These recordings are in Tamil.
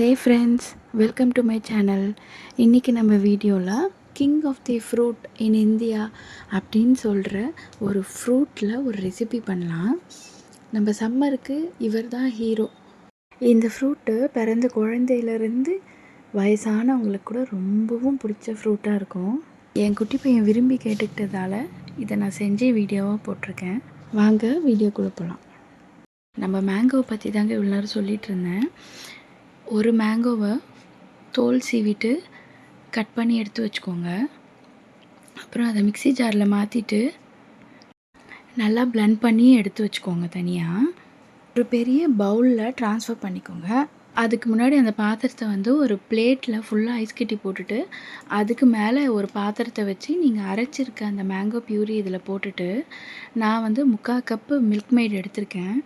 Hey friends welcome to my channel இன்றைக்கி நம்ம வீடியோவில் king of the fruit in India அப்படின்னு சொல்கிற ஒரு ஃப்ரூட்டில் ஒரு ரெசிபி பண்ணலாம். நம்ம சம்மருக்கு இவர் தான் ஹீரோ இந்த ஃப்ரூட்டு பிறந்த குழந்தையிலேருந்து வயசானவங்களுக்கு கூட ரொம்பவும் பிடிச்ச ஃப்ரூட்டாக இருக்கும். என் குட்டி பையன் விரும்பி கேட்டுக்கிட்டதால இதை நான் செஞ்சு வீடியோவாக போட்டிருக்கேன். வாங்க வீடியோ போகலாம் நம்ம மேங்கோவை பற்றி தாங்க இவ்வளோ நேரம் சொல்லிகிட்டு இருந்தேன். ஒரு மேங்கோவை தோல் சீவிட்டு கட் பண்ணி எடுத்து வச்சுக்கோங்க. அப்புறம் அதை மிக்ஸி ஜாரில் மாற்றிட்டு நல்லா பிளண்ட் பண்ணி எடுத்து வச்சுக்கோங்க தனியாக ஒரு பெரிய பவுலில் ட்ரான்ஸ்ஃபர் பண்ணிக்கோங்க. அதுக்கு முன்னாடி அந்த பாத்திரத்தை வந்து ஒரு பிளேட்டில் ஃபுல்லாக ஐஸ் கட்டி போட்டுட்டு அதுக்கு மேலே ஒரு பாத்திரத்தை வச்சு நீங்கள் அரைச்சிருக்க அந்த மேங்கோ பியூரி இதில் போட்டுட்டு நான் வந்து முக்கால் கப்பு மில்க் மெய்டு எடுத்திருக்கேன்.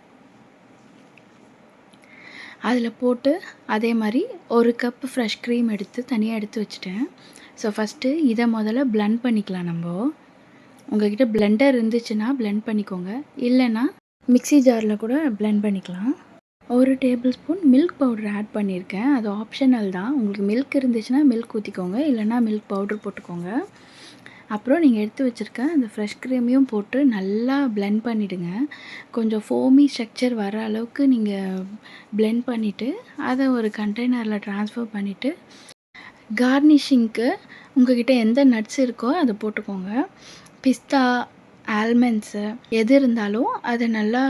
அதில் போட்டு அதே மாதிரி ஒரு கப்பு ஃப்ரெஷ் க்ரீம் எடுத்து தனியாக எடுத்து வச்சுட்டேன். ஸோ ஃபஸ்ட்டு இதை முதல்ல blend பண்ணிக்கலாம் நம்ம. உங்ககிட்ட பிளெண்டர் இருந்துச்சுன்னா பிளெண்ட் பண்ணிக்கோங்க. இல்லைன்னா மிக்ஸி ஜாரில் கூட பிளெண்ட் பண்ணிக்கலாம். ஒரு tablespoon milk powder add பண்ணியிருக்கேன் அது ஆப்ஷனல் தான். உங்களுக்கு மில்க் இருந்துச்சுன்னா மில்க் ஊற்றிக்கோங்க இல்லைன்னா மில்க் பவுடர் போட்டுக்கோங்க. அப்புறம் நீங்கள் எடுத்து வச்சுருக்க அந்த ஃப்ரெஷ் க்ரீமையும் போட்டு நல்லா பிளெண்ட் பண்ணிவிடுங்க கொஞ்சம் ஃபோமி ஸ்ட்ரக்சர் வர அளவுக்கு நீங்கள் பிளெண்ட் பண்ணிவிட்டு அதை ஒரு கண்டெய்னரில் ட்ரான்ஸ்ஃபர் பண்ணிவிட்டு கார்னிஷிங்க்கு உங்ககிட்ட எந்த நட்ஸ் இருக்கோ அதை போட்டுக்கோங்க. பிஸ்தா ஆல்மண்ட்ஸு எது இருந்தாலும் அதை நல்லா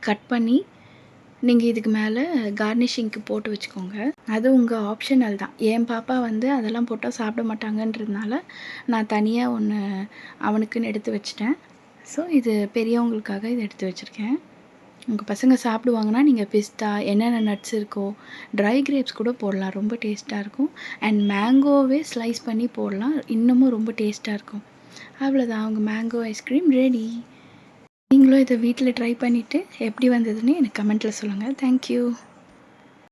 கட் பண்ணி நீங்கள் இதுக்கு மேலே கார்னிஷிங்க்கு போட்டு வச்சுக்கோங்க. அது உங்கள் ஆப்ஷனல் தான். என் பாப்பா வந்து அதெல்லாம் போட்டால் சாப்பிட மாட்டாங்கன்றதுனால நான் தனியாக ஒன்று அவனுக்குன்னு எடுத்து வச்சிட்டேன். ஸோ இது பெரியவங்களுக்காக இதை எடுத்து வச்சுருக்கேன். உங்கள் பசங்க சாப்பிடுவாங்கன்னா நீங்கள் பிஸ்தா என்னென்ன நட்ஸ் இருக்கோ ட்ரை கிரேப்ஸ் கூட போடலாம். ரொம்ப டேஸ்ட்டாக இருக்கும். அண்ட் மேங்கோவே ஸ்லைஸ் பண்ணி போடலாம். இன்னமும் ரொம்ப டேஸ்ட்டாக இருக்கும். அவ்வளோதான் அவங்க மேங்கோ ஐஸ்கிரீம் ரெடி நீங்களும் இதை வீட்டில் ட்ரை பண்ணிவிட்டு எப்படி வந்ததுன்னு எனக்கு கமெண்ட்டில் சொல்லுங்கள் தேங்க்யூ